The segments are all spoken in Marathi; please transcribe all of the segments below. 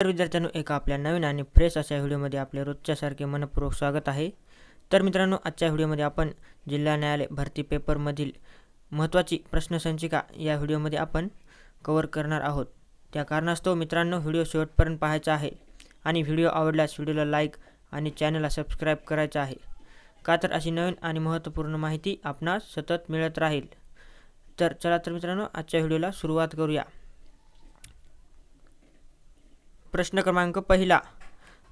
तर विद्यार्थ्यांनो एका आपल्या नवीन आणि फ्रेश अशा व्हिडिओमध्ये आपले रोजच्यासारखे मनपूर्वक स्वागत आहे. तर मित्रांनो आजच्या व्हिडिओमध्ये आपण जिल्हा न्यायालय भरती पेपरमधील महत्त्वाची प्रश्नसंचिका या व्हिडिओमध्ये आपण कवर करणार आहोत. त्या कारणास्तव मित्रांनो व्हिडिओ शेवटपर्यंत पाहायचा आहे आणि व्हिडिओ आवडल्यास व्हिडिओला लाईक आणि चॅनलला सबस्क्राईब करायचं आहे. का तर अशी नवीन आणि महत्त्वपूर्ण माहिती आपणास सतत मिळत राहील. तर चला तर मित्रांनो आजच्या व्हिडिओला सुरुवात करूया. प्रश्न क्रमांक पहिला.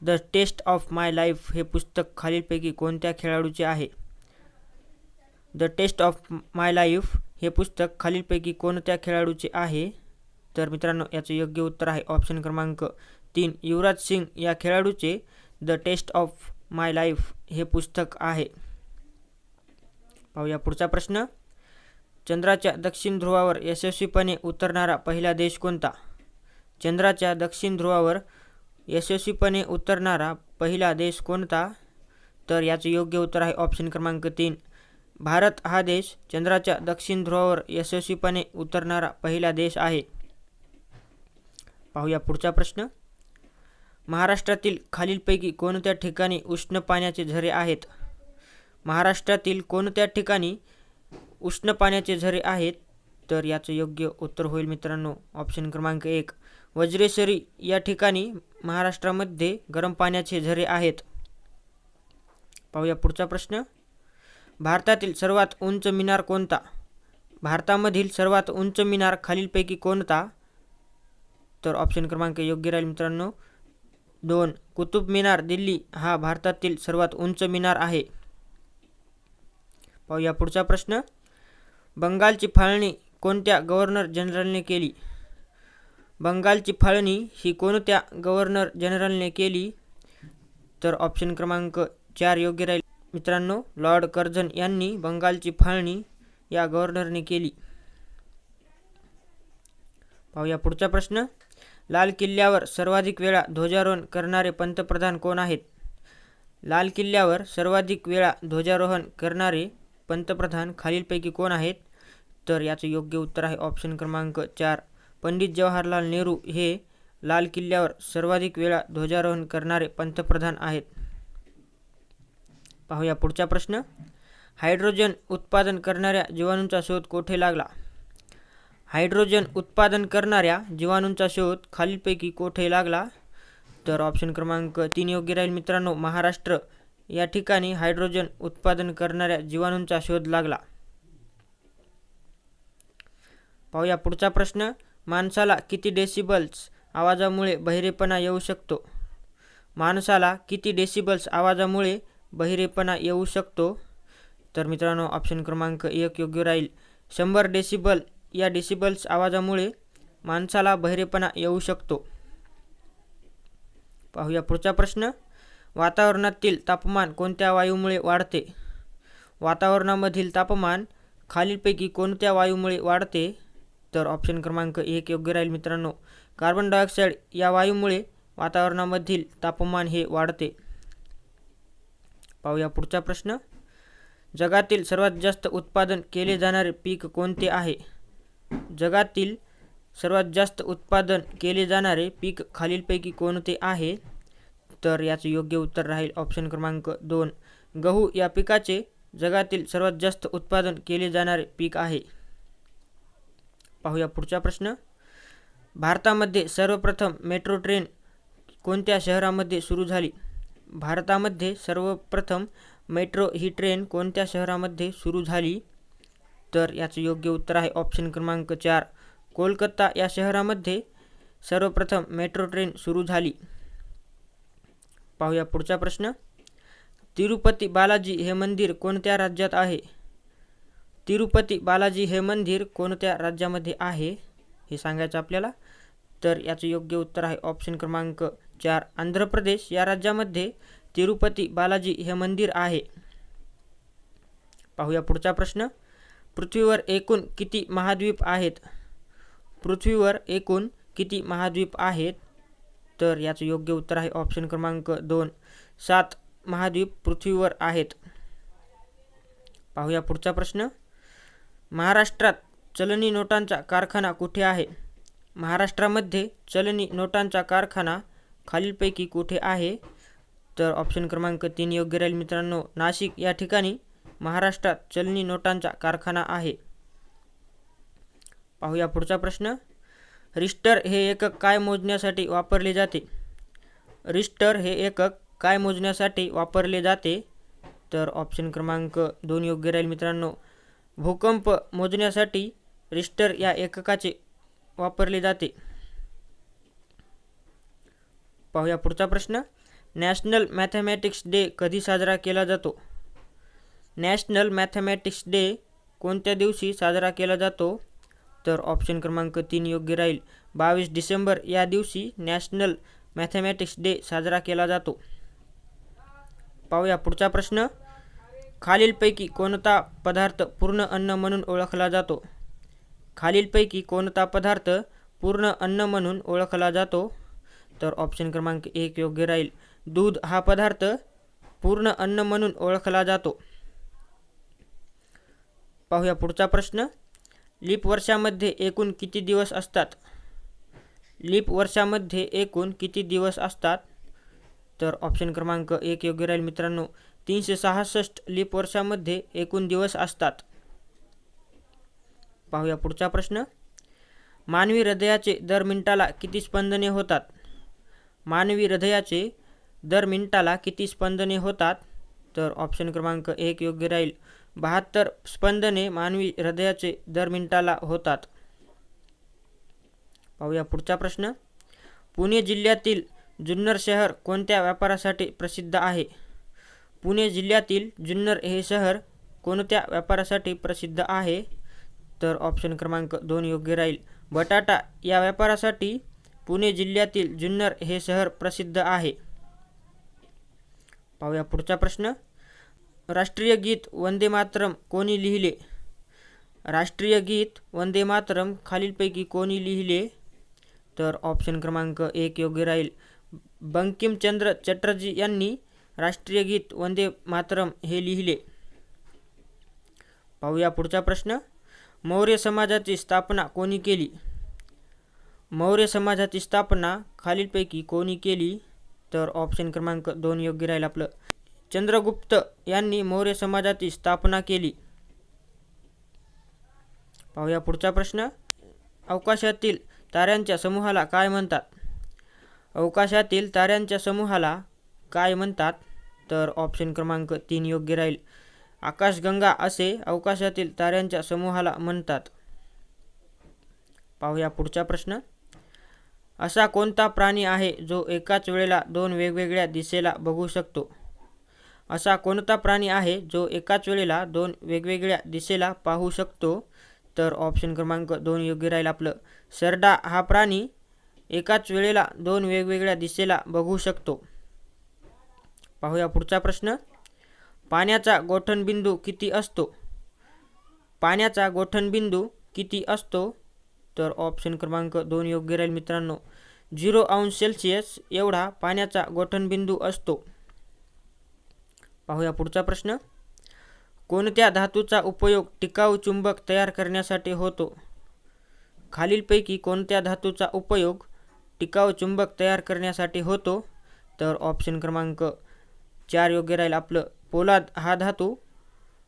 The test of my life हे पुस्तक खालीलपैकी कोणत्या खेळाडूचे आहे? The test of my life हे पुस्तक खालीलपैकी कोणत्या खेळाडूचे आहे? तर मित्रांनो याचं योग्य उत्तर आहे ऑप्शन क्रमांक तीन. युवराज सिंग या खेळाडूचे the test of my life हे पुस्तक आहे. पाहूया पुढचा प्रश्न. चंद्राच्या दक्षिण ध्रुवावर यशस्वीपणे उतरणारा पहिला देश कोणता? चंद्राच्या दक्षिण ध्रुवावर यशस्वीपणे उतरणारा पहिला देश कोणता? तर याचं योग्य उत्तर आहे ऑप्शन क्रमांक तीन. भारत हा देश चंद्राच्या दक्षिण ध्रुवावर यशस्वीपणे उतरणारा पहिला देश आहे. पाहूया पुढचा प्रश्न. महाराष्ट्रातील खालीलपैकी कोणत्या ठिकाणी उष्ण पाण्याचे झरे आहेत? महाराष्ट्रातील कोणत्या ठिकाणी उष्ण पाण्याचे झरे आहेत? तर याचं योग्य उत्तर होईल मित्रांनो ऑप्शन क्रमांक एक. वज्रेश्वरी या ठिकाणी महाराष्ट्रामध्ये गरम पाण्याचे झरे आहेत. पाहूया पुढचा प्रश्न. भारतातील सर्वात उंच मिनार कोणता? भारतामधील सर्वात उंच मिनार खालीलपैकी कोणता? तर ऑप्शन क्रमांक योग्य राहील मित्रांनो. दोन कुतुब मिनार दिल्ली हा भारतातील सर्वात उंच मिनार आहे. पाहूया पुढचा प्रश्न. बंगालची फाळणी कोणत्या गव्हर्नर जनरलने केली? बंगालची फाळणी ही कोणत्या गव्हर्नर जनरलने केली? तर ऑप्शन क्रमांक चार योग्य राहील. मित्रांनो लॉर्ड कर्झन यांनी बंगालची फाळणी या गव्हर्नरने केली. पाहूया पुढचा प्रश्न. लाल किल्ल्यावर सर्वाधिक वेळा ध्वजारोहण करणारे पंतप्रधान कोण आहेत? लाल किल्ल्यावर सर्वाधिक वेळा ध्वजारोहण करणारे पंतप्रधान खालीलपैकी कोण आहेत? तर याचं योग्य उत्तर आहे ऑप्शन क्रमांक चार. पंडित जवाहरलाल नेहरू हे लाल किल्ल्यावर सर्वाधिक वेळा ध्वजारोहण करणारे पंतप्रधान आहेत. पाहूया पुढचा प्रश्न. हायड्रोजन उत्पादन करणाऱ्या जीवाणूंचा शोध कोठे लागला? हायड्रोजन उत्पादन करणाऱ्या जीवाणूंचा शोध खालीलपैकी कोठे लागला? तर ऑप्शन क्रमांक तीन योग्य राहील मित्रांनो. महाराष्ट्र. या ठिकाणी हायड्रोजन उत्पादन करणाऱ्या जीवाणूंचा शोध लागला. पाहूया पुढचा प्रश्न. माणसाला किती डेसिबल्स आवाजामुळे बहिरेपणा येऊ शकतो? माणसाला किती डेसिबल्स आवाजामुळे बहिरेपणा येऊ शकतो? तर मित्रांनो ऑप्शन क्रमांक एक योग्य राहील. शंभर डेसिबल या डेसिबल्स आवाजामुळे माणसाला बहिरेपणा येऊ शकतो. पाहूया पुढचा प्रश्न. वातावरणातील तापमान कोणत्या वायूमुळे वाढते? वातावरणामधील तापमान खालीलपैकी कोणत्या वायूमुळे वाढते? तर ऑप्शन क्रमांक एक योग्य राहील मित्रांनो. कार्बन डायऑक्साईड या वायूमुळे वातावरणामधील तापमान हे वाढते. पाहूया पुढचा प्रश्न. जगातील सर्वात जास्त उत्पादन केले जाणारे पीक कोणते आहे? जगातील सर्वात जास्त उत्पादन केले जाणारे पीक खालीलपैकी कोणते आहे? तर याचे योग्य उत्तर राहील ऑप्शन क्रमांक दोन. गहू या पिकाचे जगातील सर्वात जास्त उत्पादन केले जाणारे पीक आहे. पाहूया पुढचा प्रश्न. भारतामध्ये सर्वप्रथम मेट्रो ट्रेन कोणत्या शहरामध्ये सुरू झाली? भारतामध्ये सर्वप्रथम मेट्रो ही ट्रेन कोणत्या शहरामध्ये सुरू झाली? तर याचं योग्य उत्तर आहे ऑप्शन क्रमांक चार. कोलकाता या शहरामध्ये सर्वप्रथम मेट्रो ट्रेन सुरू झाली. पाहूया पुढचा प्रश्न. तिरुपती बालाजी हे मंदिर कोणत्या राज्यात आहे? तिरुपती बालाजी हे मंदिर कोणत्या राज्यामध्ये आहे हे सांगायचं आपल्याला? तर याचं योग्य उत्तर आहे ऑप्शन क्रमांक चार आंध्र प्रदेश. या राज्यामध्ये तिरुपती बालाजी हे मंदिर आहे. पाहूया पुढचा प्रश्न. पृथ्वीवर एकूण किती महाद्वीप आहेत? पृथ्वीवर एकूण किती महाद्वीप आहेत? तर याचं योग्य उत्तर आहे ऑप्शन क्रमांक दोन. सात महाद्वीप पृथ्वीवर आहेत. पाहूया पुढचा प्रश्न. महाराष्ट्रात चलनी नोटांचा कारखाना कुठे आहे? महाराष्ट्रामध्ये चलनी नोटांचा कारखाना खालीलपैकी कुठे आहे? तर ऑप्शन क्रमांक तीन योग्य राहील मित्रांनो. नाशिक या ठिकाणी महाराष्ट्रात चलनी नोटांचा कारखाना आहे. पाहूया पुढचा प्रश्न. रिस्टर हे एकक काय मोजण्यासाठी वापरले जाते? रिस्टर हे एकक काय मोजण्यासाठी वापरले जाते? तर ऑप्शन क्रमांक दोन योग्य राहील मित्रांनो. भूकंप मोजण्यासाठी रिस्टर या एककाचे वापरले जाते. पाहूया पुढचा प्रश्न. नॅशनल मॅथमॅटिक्स डे कधी साजरा केला जातो? नॅशनल मॅथमॅटिक्स डे कोणत्या दिवशी साजरा केला जातो? तर ऑप्शन क्रमांक तीन योग्य राहील. बावीस डिसेंबर या दिवशी नॅशनल मॅथमॅटिक्स डे साजरा केला जातो. पाहूया पुढचा प्रश्न. खालीलपैकी कोणता पदार्थ पूर्ण अन्न म्हणून ओळखला जातो? खालीलपैकी कोणता पदार्थ पूर्ण अन्न म्हणून ओळखला जातो? तर ऑप्शन क्रमांक एक योग्य राहील. दूध हा पदार्थ पूर्ण अन्न म्हणून ओळखला जातो. पाहूया पुढचा प्रश्न. लीप वर्षामध्ये एकूण किती दिवस असतात? लीप वर्षामध्ये एकूण किती दिवस असतात? तर ऑप्शन क्रमांक एक योग्य राहील मित्रांनो. तीनशे सहासष्ट लीप वर्षामध्ये एकूण दिवस असतात. पाहूया पुढचा प्रश्न. मानवी हृदयाचे दर मिनिटाला किती स्पंदने होतात? मानवी हृदयाचे दर मिनिटाला किती स्पंदने होतात? तर ऑप्शन क्रमांक एक योग्य राहील. बहात्तर स्पंदने मानवी हृदयाचे दर मिनिटाला होतात. पाहूया पुढचा प्रश्न. पुणे जिल्ह्यातील जुन्नर शहर कोणत्या व्यापारासाठी प्रसिद्ध आहे? पुणे जिल्ह्यातील जुन्नर हे शहर कोणत्या व्यापारासाठी प्रसिद्ध आहे? तर ऑप्शन क्रमांक दोन योग्य राहील. बटाटा या व्यापारासाठी पुणे जिल्ह्यातील जुन्नर हे शहर प्रसिद्ध आहे. पाहूया पुढचा प्रश्न. राष्ट्रीय गीत वंदे मातरम कोणी लिहिले? राष्ट्रीय गीत वंदे मातरम खालीलपैकी कोणी लिहिले? तर ऑप्शन क्रमांक एक योग्य राहील. बंकिमचंद्र चटर्जी यांनी राष्ट्रीय गीत वंदे मातरम हे लिहिले. पाहूया पुढचा प्रश्न. मौर्य समाजाची स्थापना कोणी केली? मौर्य समाजाची स्थापना खालीलपैकी कोणी केली? तर ऑप्शन क्रमांक दोन योग्य राहील आपलं. चंद्रगुप्त यांनी मौर्य समाजाची स्थापना केली. पाहूया पुढचा प्रश्न. अवकाशातील ताऱ्यांच्या समूहाला काय म्हणतात? अवकाशातील ताऱ्यांच्या समूहाला काय म्हणतात? तर ऑप्शन क्रमांक तीन योग्य राहील. आकाशगंगा असे अवकाशातील ताऱ्यांच्या समूहाला म्हणतात. पाहूया पुढचा प्रश्न. असा कोणता प्राणी आहे जो एकाच वेळेला दोन वेगवेगळ्या दिशेला बघू शकतो? असा कोणता प्राणी आहे जो एकाच वेळेला दोन वेगवेगळ्या दिशेला पाहू शकतो? तर ऑप्शन क्रमांक दोन योग्य राहील आपलं. सरडा हा प्राणी एकाच वेळेला दोन वेगवेगळ्या दिशेला बघू शकतो. पाहूया पुढचा प्रश्न. पाण्याचा गोठणबिंदू किती असतो? पाण्याचा गोठणबिंदू किती असतो? तर ऑप्शन क्रमांक दोन योग्य राहील मित्रांनो. झिरो अंश सेल्सिअस एवढा पाण्याचा गोठणबिंदू असतो. पाहूया पुढचा प्रश्न. कोणत्या धातूचा उपयोग टिकाऊ चुंबक तयार करण्यासाठी होतो? खालीलपैकी कोणत्या धातूचा उपयोग टिकाऊ चुंबक तयार करण्यासाठी होतो? तर ऑप्शन क्रमांक चार योग्य राहील. आपलं पोलाद हा धातू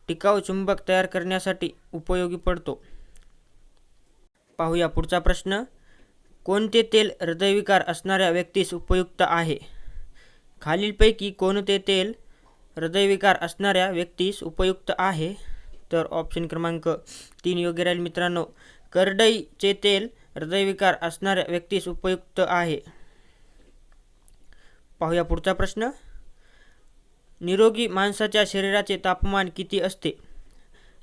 टिकाऊ चुंबक तयार करण्यासाठी उपयोगी पडतो. पाहूया पुढचा प्रश्न. कोणते तेल हृदयविकार असणाऱ्या व्यक्तीस उपयुक्त आहे? खालीलपैकी कोणते तेल हृदयविकार असणाऱ्या व्यक्तीस उपयुक्त आहे? तर ऑप्शन क्रमांक तीन योग्य राहील मित्रांनो. करडईचे तेल हृदयविकार असणाऱ्या व्यक्तीस उपयुक्त आहे. पाहूया पुढचा प्रश्न. निरोगी माणसाच्या शरीराचे तापमान किती असते?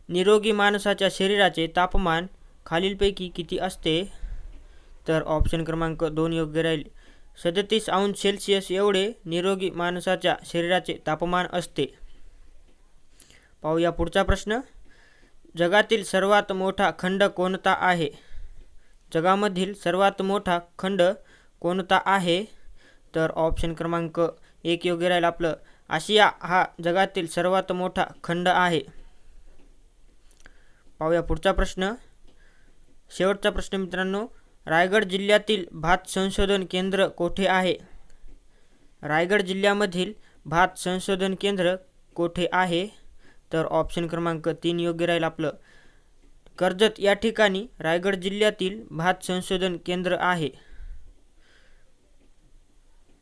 निरोगी माणसाच्या शरीराचे तापमान खालीलपैकी किती असते? तर ऑप्शन क्रमांक दोन योग्य राहील. सदतीस अंश सेल्सिअस एवढे निरोगी माणसाच्या शरीराचे तापमान असते. पाहूया पुढचा प्रश्न. जगातील सर्वात मोठा खंड कोणता आहे? जगामधील सर्वात मोठा खंड कोणता आहे? तर ऑप्शन क्रमांक एक योग्य राहील आपलं. आशिया हा जगातील सर्वात मोठा खंड आहे. पाहूया पुढचा प्रश्न. शेवटचा प्रश्न मित्रांनो रायगड जिल्ह्यातील भात संशोधन केंद्र कोठे आहे? रायगड जिल्ह्यामधील भात संशोधन केंद्र कोठे आहे? तर ऑप्शन क्रमांक तीन योग्य राहील आपलं. कर्जत या ठिकाणी रायगड जिल्ह्यातील भात संशोधन केंद्र आहे.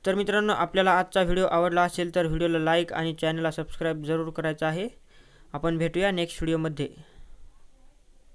तर मित्रांनो आपल्याला आजचा व्हिडिओ आवडला असेल तर व्हिडिओला लाईक आणि चॅनलला सबस्क्राईब जरूर करायचं आहे. आपण भेटूया नेक्स्ट व्हिडिओमध्ये.